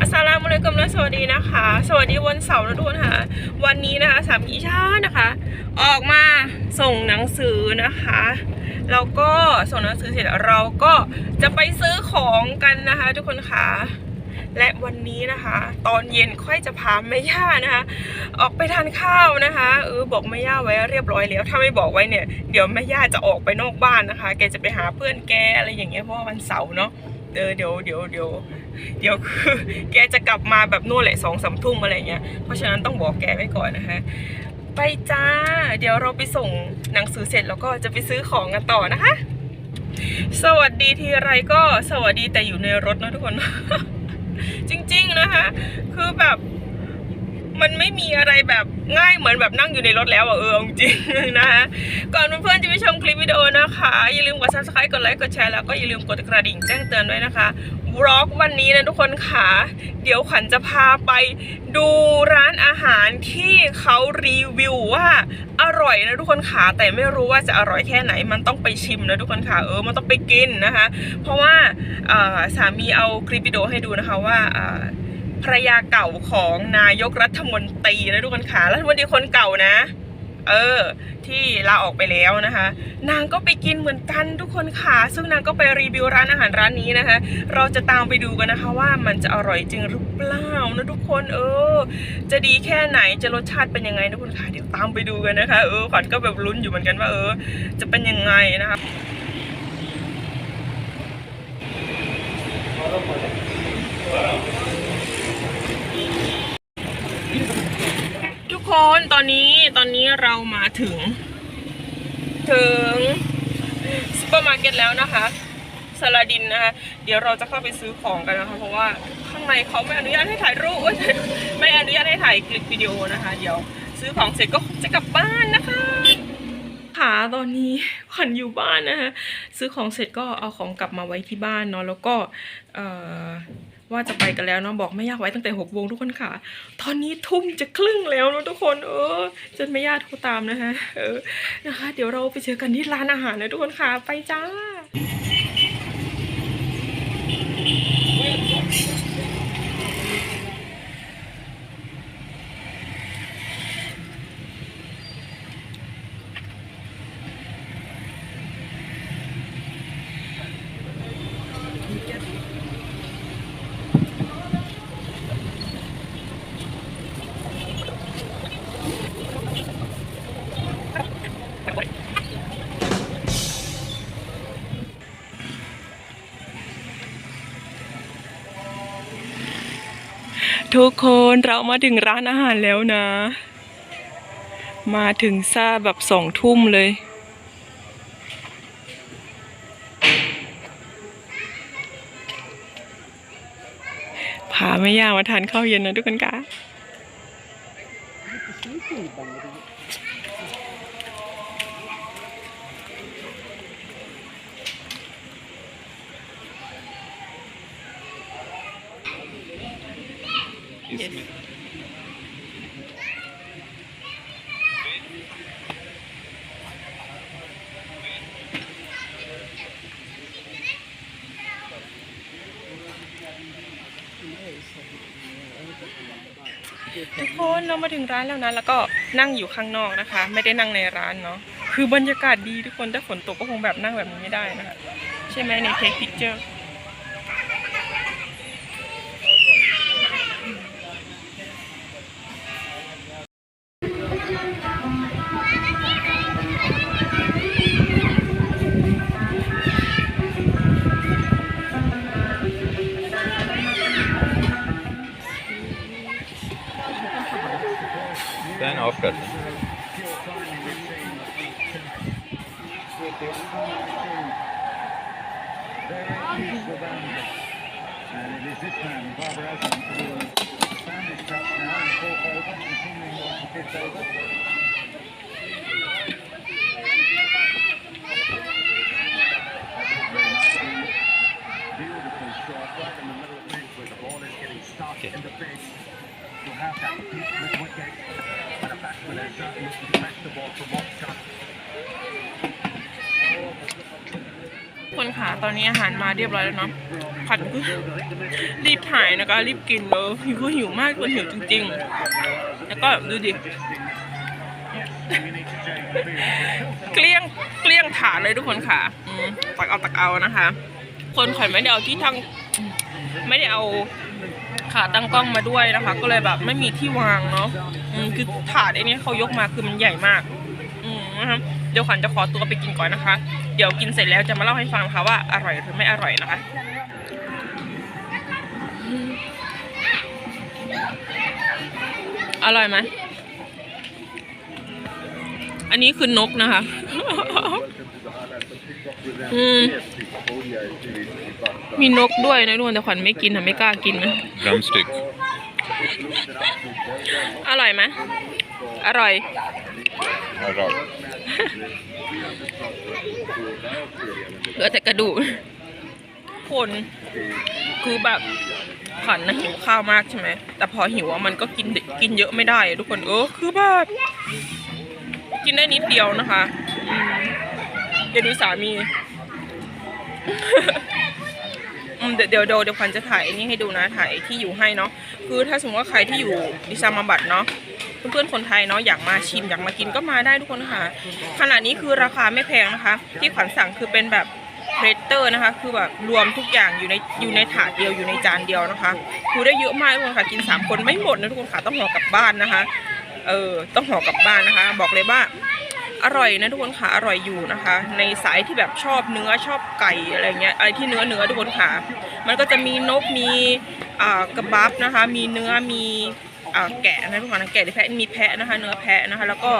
อัสสลามุอะลัยกุมและสวัสดีนะคะ สวัสดีวันเสาร์นะทุกคนค่ะ วันนี้นะคะสามีชานะคะ ออกมาส่งหนังสือนะคะแล้วก็ส่งหนังสือเสร็จเราก็จะไปซื้อของกันนะคะ ทุกคนค่ะและวันนี้นะคะ ตอนเย็นค่อยจะพาแม่ย่านะคะ ออกไปทานข้าวนะคะเออบอกแม่ย่าไว้เรียบร้อยแล้ว ถ้าไม่บอกไว้เนี่ยเดี๋ยวแม่ย่าจะออกไปนอกบ้านนะคะ แกจะไปหาเพื่อนแกอะไรอย่างเงี้ยเพราะว่าวันเสาร์เนาะ เออเดี๋ยวเดี๋ยวเดี๋ยวเดี๋ยวคือแกจะกลับมาแบบนู่นแหละสองสามทุ่มอะไรเงี้ยเพราะฉะนั้นต้องบอกแกไว้ก่อนนะคะไปจ้า เดี๋ยวเราไปส่งหนังสือเสร็จแล้วก็จะไปซื้อของกันต่อนะคะ สวัสดีทีไรก็สวัสดีแต่อยู่ในรถนะทุกคน จริง ๆนะคะ คือแบบ มันไม่มีอะไรแบบง่ายเหมือนแบบนั่งอยู่ในรถแล้วอะเออจริงๆนะคะก่อนเพื่อนๆจะไปชมคลิปวิดีโอนะคะ อย่าลืมกด subscribe กดไลค์กดแชร์แล้วก็อย่าลืมกดกระดิ่งแจ้งเตือนด้วยนะคะวล็อกวันนี้นะทุกคนค่ะเดี๋ยวขวัญจะพาไปดูร้านอาหารที่เขารีวิวว่าอร่อยนะทุกคนค่ะแต่ไม่รู้ว่าจะอร่อยแค่ไหนมันต้องไปชิมนะทุกคนค่ะเออมันต้องไปกินนะคะ เพราะว่าสามีเอาคลิปวิดีโอให้ดูนะคะว่า ภรรยาเก่าของนายกรัฐมนตรีนะทุกคนค่ะรัฐมนตรีคนเก่านะ เออ ที่ลาออกไปแล้วนะคะ นางก็ไปกินเหมือนกันทุกคนค่ะ ซึ่งนางก็ไปรีวิวร้านอาหารร้านนี้นะคะ เราจะตามไปดูกันนะคะว่ามันจะอร่อยจริงหรือเปล่านะทุกคนเออ จะดีแค่ไหนจะรสชาติเป็นยังไงนะทุกคนค่ะเดี๋ยวตามไปดูกันนะคะเออขวัญก็แบบลุ้นอยู่เหมือนกันว่าเออ จะเป็นยังไงนะคะ คนตอนนี้ตอนนี้เรามาถึง ถึงซูเปอร์มาร์เก็ตแล้วนะคะสลาดินนะคะเดี๋ยวเราจะเข้าไปซื้อของกันนะคะ เพราะว่าข้างในเขาไม่อนุญาตให้ถ่ายรูปไม่อนุญาตให้ถ่ายคลิปวิดีโอนะคะ เดี๋ยวซื้อของเสร็จก็จะกลับบ้านนะคะค่ะตอนนี้ขวัญอยู่บ้านนะคะซื้อของเสร็จก็เอาของกลับมาไว้ที่บ้านเนาะแล้วก็เอ่อ ว่าจะไปกันแล้วเนาะบอกไม่ยากไว้ตั้งแต่หกโมงทุกคนค่ะ ตอนนี้ทุ่มจะครึ่งแล้วเนะทุกคน เออจนไม่ยากโทรตามนะคะเออนะคะ เดี๋ยวเราไปเจอกันที่ร้านอาหารนะทุกคนค่ะ ไปจ้า ทุกคนเรามาถึงร้านอาหารแล้วนะ มาถึงซาแบบสองทุ่มเลย พาไม่ยากมาทานข้าวเย็นนะทุกคนค่ะ ทุกคนเรามาถึงร้านแล้วนะ แล้วก็นั่งอยู่ข้างนอกนะคะ ไม่ได้นั่งในร้านเนาะคือบรรยากาศดีทุกคนถ้าฝนตกก็คงแบบนั่งแบบนี้ไม่ได้นะคะใช่ไหมในเทคพิกเจอร์ Aufgehört. And it is this man, Barbara Evans, who stand his now and talk over, continuing what he did over. Beautiful shot right in the middle of the pitch where the ball is getting stuck in the pitch. To have that deep mid คนคนค่ะตอนนี้อาหารมาเรียบร้อยแล้วเนาะผัดก็รีบถ่ายนะคะ รีบกินเลยหิวหิวมากคนหิวจริง ๆ แล้วก็ดูดิเกลี้ยงเกลี้ยงถาดเลยทุกคนค่ะตักเอาตักเอานะคะ คนข่อยไม่ได้เอาที่ทั้งไม่ได้เอา ขาตั้งกล้องมาด้วยนะคะ ก็เลยแบบไม่มีที่วางเนาะอืมคือถาดไอ้นี้เขายกมาคือมันใหญ่มากอืมนะคะเดี๋ยวขวัญจะขอตัวไปกินก่อนนะคะ เดี๋ยวกินเสร็จแล้วจะมาเล่าให้ฟังนะคะว่าอร่อยหรือไม่อร่อยนะคะอร่อยไหม อันนี้คือนกนะคะ อืม มีนกด้วยนะทุกคนแต่ขวัญไม่กินค่ะไม่กล้ากินนะ Drumstick. อร่อยไหมอร่อย Alright. เหลือแต่กระดูกคนคือแบบขันนะหิวข้าวมากใช่ไหมแต่พอหิวอะมันก็กินเดกินเยอะไม่ได้อะทุกคนเออคือแบบกินได้นิดเดียวนะคะอืมเดี๋ยวดูสามีอืม เดี๋ยวเดี๋ยวเดี๋ยวขวัญจะถ่ายนนี้ให้ดูนะถ่ายที่อยู่ให้เนาะคือถ้าสมมติว่าใครที่อยู่ดิซามาบัตเนาะเพื่อนๆคนไทยเนาะอยากมาชิมอยากมากินก็มาได้ทุกคนค่ะขณะนี้คือราคาไม่แพงนะคะ ที่ขวัญสั่งคือเป็นแบบเพรเตอร์นะคะ คือแบบรวมทุกอย่างอยู่ในอยู่ในถาดเดียวอยู่ในจานเดียวนะคะคือได้เยอะมากทุกคนค่ะกินสามคนไม่หมดนะทุกคนค่ะต้องห่อกลับบ้านนะคะเออต้องห่อกลับบ้านนะคะ บอกเลยว่า อร่อยนะทุกคนค่ะอร่อยอยู่นะคะ ในสายที่แบบชอบเนื้อชอบไก่อะไรเงี้ยอะไรที่เนื้อเนื้อทุกคนค่ะ มันก็จะมีนกมีกระบับนะคะ มีเนื้อมีแกะนะทุกคนนะแกะหรือแพะมีแพะนะคะ เนื้อแพะนะคะ แล้วก็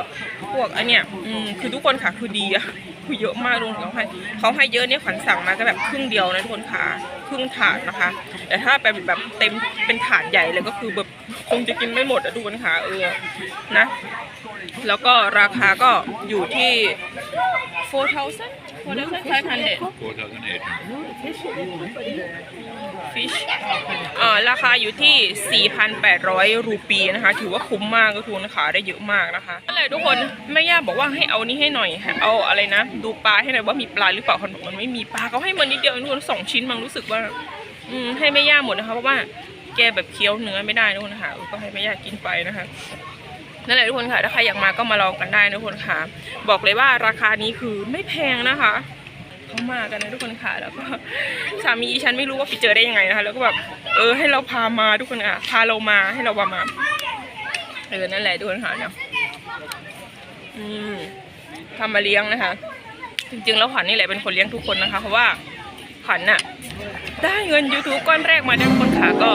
พวกอันเนี้ยอืมคือทุกคนค่ะคือดีอะคือเยอะมากทุกคนเขาให้เขาให้เยอะเนี่ยขวัญสั่งมาก็แบบครึ่งเดียวนะทุกคนค่ะครึ่งถาดนะคะ แต่ถ้าเป็นแบบเต็มเป็นถาดใหญ่เลยก็คือแบบคงจะกินไม่หมดอะทุกคนค่ะเออนะ แล้วก็ราคาก็อยู่ที่ 4,000 4,500 4,800. fish เอ่อราคาอยู่ที่ 4,800 รูปีนะคะ ถือว่าคุ้มมากก็ทุนนะคะได้เยอะมากนะคะนั่นแหละทุกคนแม่ย่าบอกว่าให้เอานี่ให้หน่อย เอาอะไรนะ ดูปลาให้หน่อยว่ามีปลาหรือเปล่าคนบอกมันไม่มีปลาเขาให้มันนิดเดียวทุกคนสองชิ้นมันรู้สึกว่าอืมให้แม่ย่าหมดนะคะเพราะว่าแกแบบเคี้ยวเนื้อไม่ได้ทุกคนะคะก็ให้แม่ย่ากินไปนะคะ นั่นแหละทุกคนค่ะ ถ้าใครอยากมาก็มาลองกันได้นะทุกคนค่ะ บอกเลยว่าราคานี้คือไม่แพงนะคะเขามากันนะทุกคนค่ะ แล้วก็สามีอีฉันไม่รู้ว่าไปเจอได้ยังไงนะคะ แล้วก็แบบเออให้เราพามาทุกคนค่ะพาเรามาให้เราพามาเออนั่นแหละทุกคนค่ะเนาะอืมทำมาเลี้ยงนะคะ จริงๆแล้วขวัญนี่แหละเป็นคนเลี้ยงทุกคนนะคะ เพราะว่าขวัญน่ะได้เงิน YouTube ก้อนแรกมาได้ทุกคนค่ะก็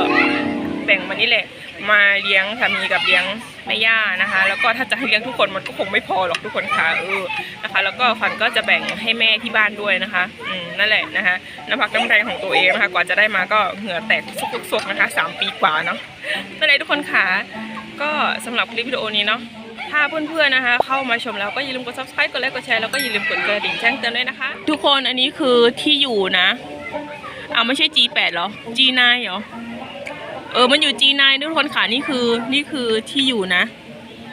แบ่งมานี่แหละ มาเลี้ยงสามีกับเลี้ยง แม่ย่านะคะ แล้วก็ถ้าจะให้เลี้ยงทุกคนมันก็คงไม่พอหรอกทุกคนค่ะเออนะคะ แล้วก็ขวัญก็จะแบ่งให้แม่ที่บ้านด้วยนะคะอืมนั่นแหละนะคะน้ำพักน้ำแรงของตัวเองนะคะ กว่าจะได้มาก็เหงื่อแตกสุกๆนะคะสามปีกว่าเนาะนั่นแหละทุกคนค่ะก็สำหรับคลิปวิดีโอนี้เนาะถ้าเพื่อนๆนะคะ เข้ามาชมแล้วก็อย่าลืมกด subscribe กดไลค์กดแชร์แล้วก็อย่าลืมกดกระดิ่งแจ้งเตือนด้วยนะคะ ทุกคนอันนี้คือที่อยู่นะเอาไม่ใช่ G8 หรอ G9 หรอ เออ มันอยู่ G9 ทุกคนค่ะนี่คือนี่คือที่อยู่นะ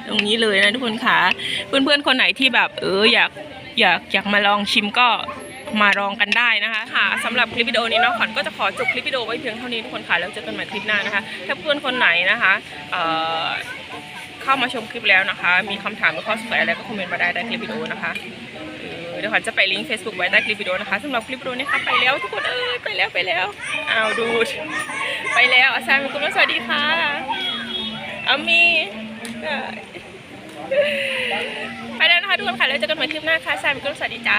ตรงนี้เลยนะทุกคนค่ะเพื่อนๆคนไหนที่แบบ เอออยากอยากอยากมาลองชิมก็มาลองกันได้นะคะค่ะสำหรับคลิปวิดีโอนี้เนาะขวัญก็จะขอจบคลิปวิดีโอไว้เพียงเท่านี้ทุกคนค่ะแล้วเจอกันใหม่คลิปหน้านะคะ ถ้าเพื่อนคนไหนนะคะเอ่อเข้ามาชมคลิปแล้วนะคะ มีคำถามหรือข้อสงสัยอะไรก็คอมเมนต์มาได้ใต้คลิปวิดีโอนะคะเดี๋ยวขวัญจะไปลิงก์ Facebook ไว้ใต้คลิปวิดีโอนะคะสำหรับคลิปวิดีโอนี้ค่ะไปแล้วทุกคนเอ้ยไปแล้วไปแล้วอ้าวดู ไปแล้วอาซามคุณสวัสดีค่ะอามีไปแล้วนะคะทุกคนค่ะแล้วเจอกันใหม่คลิปหน้าค่ะอาซามคุณสวัสดีจ้า